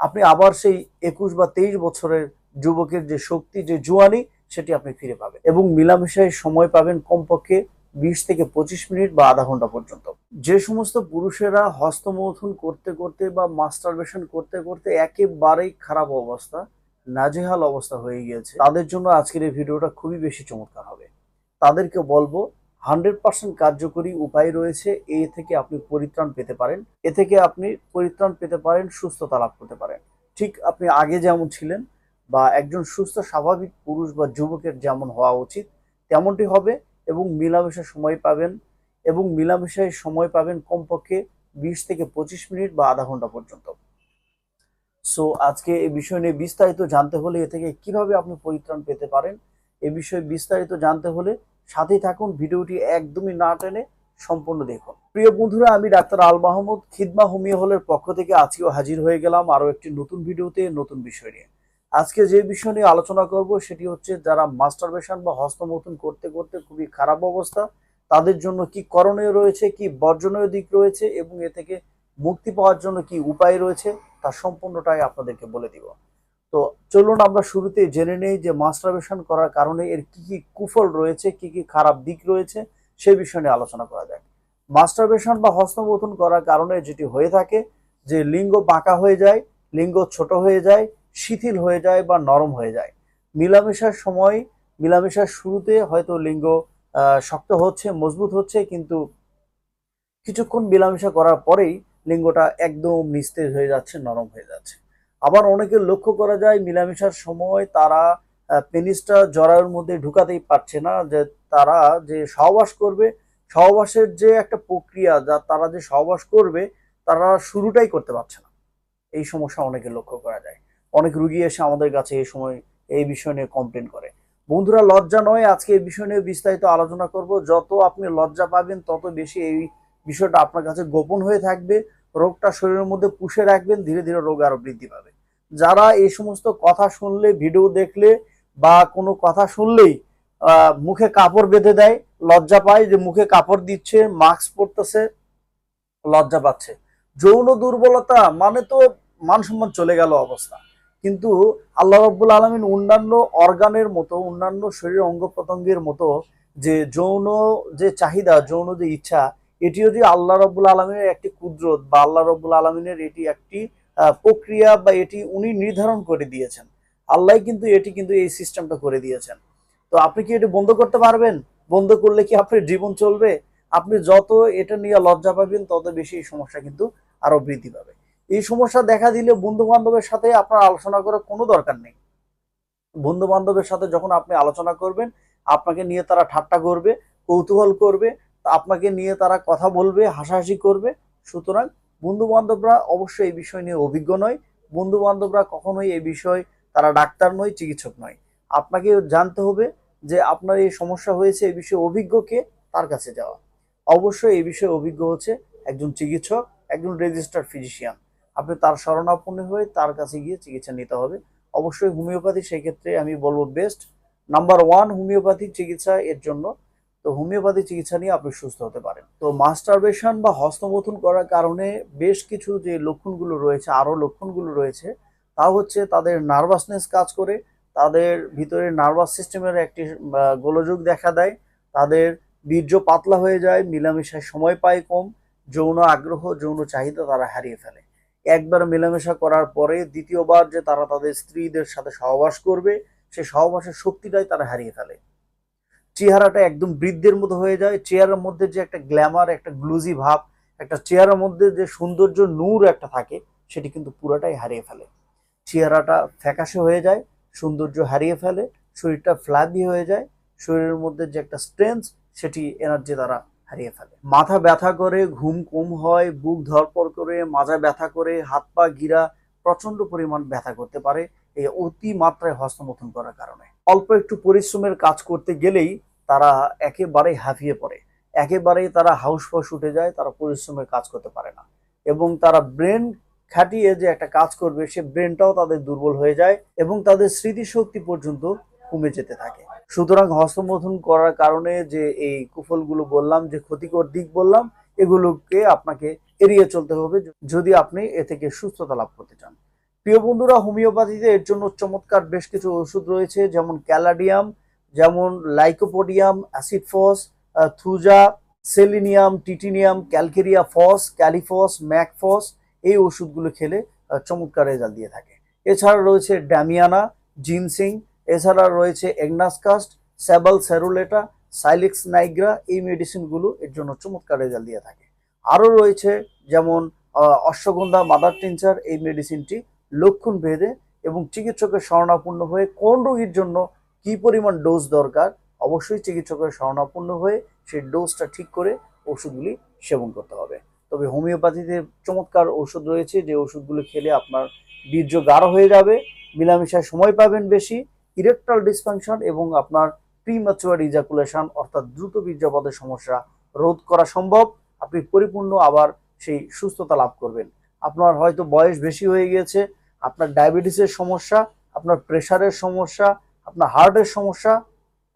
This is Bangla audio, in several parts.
আপনি আবার সেই একুশ বা তেইশ বছরের যুবকের যে শক্তি, যে জুয়ানি, সেটি আপনি ফিরে পাবেন এবং মিলামেশায় সময় পাবেন কমপক্ষে বিশ থেকে পঁচিশ মিনিট বা আধা ঘণ্টা পর্যন্ত। যে সমস্ত পুরুষেরা হস্তমৈথুন করতে করতে বা মাস্টারবেশন করতে করতে একেবারেই খারাপ অবস্থা, নাজেহাল অবস্থা হয়ে গিয়েছে, তাদের জন্য আজকের এই ভিডিওটা খুবই বেশি চমৎকার হবে। তাদেরকে বলব হান্ড্রেড পার্সেন্ট কার্যকরী উপায় রয়েছে। এ থেকে আপনি পরিত্রাণ পেতে পারেন। এ থেকে আপনি পরিত্রাণ পেতে পারেন, সুস্থতা লাভ করতে পারেন। ঠিক আপনি আগে যেমন ছিলেন বা একজন সুস্থ, স্বাভাবিক পুরুষ বা যুবকের যেমন হওয়া উচিত, তেমনটি হবে এবং মিলামেশার সময় পাবেন এবং মিলামেশায় সময় পাবেন কমপক্ষে বিশ থেকে পঁচিশ মিনিট বা আধা ঘণ্টা পর্যন্ত। সো, আজকে এই বিষয় নিয়ে বিস্তারিত জানতে হলে এ থেকে কীভাবে আপনি পরিত্রাণ পেতে পারেন, এ বিষয়ে বিস্তারিত জানতে হলে সাথেই থাকুন, ভিডিওটি একদমই না টেনে সম্পূর্ণ দেখুন। প্রিয় বন্ধুরা, আমি ডাক্তার আল মাহমুদ, খিদমা হোমিও হলের পক্ষ থেকে আজকেও হাজির হয়ে গেলাম আরও একটি নতুন ভিডিওতে, নতুন বিষয় নিয়ে। আজকে যে বিষয় নিয়ে আলোচনা করব সেটি হচ্ছে যারা মাস্টারবেশন বা হস্তমৈথুন করতে করতে খুবই খারাপ অবস্থা, তাদের জন্য কি করণীয় রয়েছে, কি বর্জনীয় দিক রয়েছে এবং এ থেকে মুক্তি পাওয়ার জন্য কি উপায় রয়েছে, তা সম্পূর্ণটাই আপনাদেরকে বলে দিব। চলুন আমরা শুরুতে জেনে নেই যে মাস্টারবেশন করার কারণে এর কি কি কুফল রয়েছে, কি কি খারাপ দিক রয়েছে সেই বিষয় নিয়ে আলোচনা করা যাক। মাস্টারবেশন বা হস্তমৈথুন করার কারণে যেটি হয়ে থাকে, যে লিঙ্গ বাঁকা হয়ে যায়, লিঙ্গ ছোট হয়ে যায়, শিথিল হয়ে যায় বা নরম হয়ে যায়। মিলামেশার সময়, মিলামেশার শুরুতে হয়তো লিঙ্গ শক্ত হচ্ছে, মজবুত হচ্ছে, কিন্তু কিছুক্ষণ মিলামেশা করার পরেই লিঙ্গটা একদম নিস্তেজ হয়ে যাচ্ছে, নরম হয়ে যাচ্ছে। আবার অনেকের লক্ষ্য করা যায় মিলামেশার সময় তারা পেনিসটা জরায়ুর মধ্যে ঢুকাতেই পারছে না, যে তারা যে সহবাস করবে, সহবাসের যে একটা প্রক্রিয়া যা তারা যে সহবাস করবে, তারা শুরুটাই করতে পারছে না। এই সমস্যা অনেকে লক্ষ্য করা যায়। অনেক রুগী এসে আমাদের কাছে এই সময় এই বিষয় নিয়ে কমপ্লেন করে। বন্ধুরা, লজ্জা নয়, আজকে এই বিষয় নিয়ে বিস্তারিত আলোচনা করব। যত আপনি লজ্জা পাবেন, তত বেশি এই বিষয়টা আপনার কাছে গোপন হয়ে থাকবে। রোগটা শরীরের মধ্যে পুষে রাখবেন, ধীরে ধীরে রোগ আরও বৃদ্ধি পাবে। যারা এই সমস্ত কথা শুনলে, ভিডিও দেখলে বা কোনো কথা শুনলেই মুখে কাপড় বেঁধে দেয়, লজ্জা পায় যে মুখে কাপড় দিচ্ছে, মাস্ক পরতেছে, লজ্জা পাচ্ছে। যৌন দুর্বলতা মানে তো মান সম্মান চলে গেল অবস্থা। কিন্তু আল্লাহ রব্বুল আলমিন অন্যান্য অর্গানের মতো, অন্যান্য শরীর অঙ্গ প্রত্যঙ্গের মতো যে যৌন যে চাহিদা, যৌন যে ইচ্ছা এটিও যে আল্লাহ রব্বুল আলমিনের একটি কুদরত বা আল্লাহ রব্বুল আলমিনের এটি একটি প্রক্রিয়া বা এটি উনি নির্ধারণ করে দিয়েছেন, আল্লাহ কিন্তু এটি কিন্তু এই সিস্টেমটা করে দিয়েছেন। তো আপনি কি এটি বন্ধ করতে পারবেন? বন্ধ করলে কি আপনার জীবন চলবে? আপনি যত এটা নিয়ে লজ্জা পাবেন, তত বেশি এই সমস্যা কিন্তু আরও বৃদ্ধি পাবে। এই সমস্যা দেখা দিলে বন্ধু বান্ধবের সাথে আপনার আলোচনা করার কোনো দরকার নেই। বন্ধু বান্ধবের সাথে যখন আপনি আলোচনা করবেন, আপনাকে নিয়ে তারা ঠাট্টা করবে, কৌতূহল করবে আপনাকে নিয়ে তারা কথা বলবে, হাসাহাসি করবে। সুতরাং বন্ধু বান্ধবরা অবশ্যই এই বিষয় নিয়ে অভিজ্ঞ নয়। বন্ধু বান্ধবরা কখনোই এই বিষয় তারা ডাক্তার নয়, চিকিৎসক নয়। আপনাকে জানতে হবে যে আপনার এই সমস্যা হয়েছে, এই বিষয়ে অভিজ্ঞকে তার কাছে যাওয়া। অবশ্যই এই বিষয়ে অভিজ্ঞ হচ্ছে একজন চিকিৎসক, একজন রেজিস্টার্ড ফিজিশিয়ান। আপনি তার শরণাপন্ন হয়ে তার কাছে গিয়ে চিকিৎসা নিতে হবে। অবশ্যই হোমিওপ্যাথি সেই ক্ষেত্রে আমি বলব বেস্ট নাম্বার ওয়ান হোমিওপ্যাথিক চিকিৎসা এর জন্য তো হোমিওপ্যাথি চিকিৎসা নিয়ে আপনি সুস্থ হতে পারেন। তো মাস্টারবেশন বা হস্তমথন করার কারণে বেশ কিছু যে লক্ষণগুলো রয়েছে, আরও লক্ষণগুলো রয়েছে, তা হচ্ছে তাদের নার্ভাসনেস কাজ করে, তাদের ভিতরে নার্ভাস সিস্টেমের একটি গোলযোগ দেখা দেয়, তাদের বীর্য পাতলা হয়ে যায়, মিলামেশায় সময় পায় কম, যৌন আগ্রহ, যৌন চাহিদা তারা হারিয়ে ফেলে। একবার মেলামেশা করার পরে দ্বিতীয়বার যে তারা তাদের স্ত্রীদের সাথে সহবাস করবে, সে সহবাসের শক্তিটাই তারা হারিয়ে ফেলে। চেহারাটা একদম বৃদ্ধের মতো হয়ে যায়, চেহারার মধ্যে যে একটা গ্ল্যামার একটা গ্লুজি ভাব, একটা চেহারার মধ্যে যে সৌন্দর্য নূর একটা থাকে, সেটি কিন্তু পুরাটাই হারিয়ে ফেলে। চেহারাটা ফ্যাকাশে হয়ে যায়, সৌন্দর্য হারিয়ে ফেলে, শরীরটা ফ্ল্যাবি হয়ে যায়, শরীরের মধ্যে যে একটা স্ট্রেংথ সেটি এনার্জি দ্বারা হারিয়ে ফেলে। মাথা ব্যথা করে, ঘুম কম হয়, বুক ধরপড় করে মাজা ব্যথা করে, হাত পা গিরা প্রচণ্ড পরিমাণ ব্যথা করতে পারে, এই অতি মাত্রায় হস্তমথন করার কারণে। অল্প একটু পরিশ্রমের কাজ করতে গেলেই তারা একেবারেই হাঁফিয়ে পড়ে। একেবারেই তারা হাউস ফাউস উঠে যায়, তারা পরিশ্রমের কাজ করতে পারে না। এবং তারা ব্রেন খাটিয়ে যে একটা কাজ করবে, সে ব্রেনটাও তাদের দুর্বল হয়ে যায় এবং তাদের স্মৃতিশক্তি পর্যন্ত কমে যেতে থাকে। সুতরাং হস্তমৈথুন করার কারণে যে এই কুফলগুলো বললাম, যে ক্ষতিকর দিক বললাম, এগুলোকে আপনাকে এড়িয়ে চলতে হবে যদি আপনি এ থেকে সুস্থতা লাভ করতে চান। প্রিয় বন্ধুরা, হোমিওপ্যাথিতে এর জন্য চমৎকার বেশ কিছু ওষুধ রয়েছে, যেমন ক্যালাডিয়াম যেমন lycopodium acid phos thuja, selenium, টিটিনিয়াম, calcarea phos, kali phos mag phos এই ওষুধগুলো খেলে চমৎকার রেজাল্ট দিয়ে থাকে। এছাড়া রয়েছে ড্যামিয়ানা, জিনসিং, এছাড়া রয়েছে এগনাসকাস্ট, স্যাবাল স্যারুলেটা, সাইলিক্স নাইগ্রা, এই মেডিসিনগুলো এর জন্য চমৎকার রেজাল্ট দিয়ে থাকে। আরও রয়েছে যেমন অশ্বগন্ধা মাদার টিনচার, এই মেডিসিনটি লক্ষণ ভেদে এবং চিকিৎসকের শরণাপন্ন হয়ে কোন রোগীর জন্য কি পরিমাণ ডোজ দরকার, অবশ্যই চিকিৎসকের শরণাপন্ন হয়ে সেই ডোজটা ঠিক করে ওষুধগুলি সেবন করতে হবে। তবে হোমিওপ্যাথিতে চমৎকার ওষুধ রয়েছে, যে ওষুধগুলো খেলে আপনার বীর্য গাঢ় হয়ে যাবে, মিলামিশায় সময় পাবেন বেশি ইরেকটাল ডিসফাংশন এবং আপনার প্রিম্যাচুয়ার ইজাকুলেশন অর্থাৎ দ্রুত বীর্যপদের সমস্যা রোধ করা সম্ভব। আপনি পরিপূর্ণ আবার সেই সুস্থতা লাভ করবেন। আপনার হয়তো বয়স বেশি হয়ে গিয়েছে, আপনার ডায়াবেটিসের সমস্যা, আপনার প্রেশারের সমস্যা আপনার হার্টের সমস্যা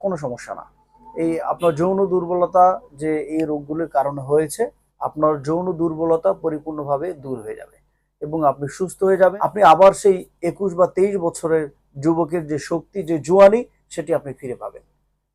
কোনো সমস্যা না। এই আপনার যৌন দুর্বলতা যে এই রোগগুলির কারণে হয়েছে, আপনার যৌন দুর্বলতা পরিপূর্ণভাবে দূর হয়ে যাবে এবং আপনি সুস্থ হয়ে যাবেন। আপনি আবার সেই একুশ বা তেইশ বছরের যুবকের যে শক্তি, যে জুয়ানি, সেটি আপনি ফিরে পাবেন।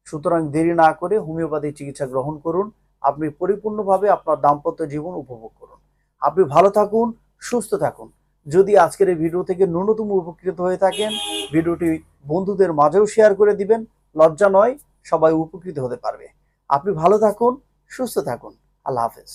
সুতরাং দেরি না করে হোমিওপ্যাথি চিকিৎসা গ্রহণ করুন। আপনি পরিপূর্ণভাবে আপনার দাম্পত্য জীবন উপভোগ করুন। আপনি ভালো থাকুন, সুস্থ থাকুন। যদি আজকের এই ভিডিও থেকে ন্যূনতম উপকৃত হয়ে থাকেন ভিডিওটি বন্ধুদের মাঝেও শেয়ার করে দিবেন। লজ্জা নয়, সবাই উপকৃত হতে পারবে। আপনি ভালো থাকুন, সুস্থ থাকুন। আল্লাহ হাফেজ।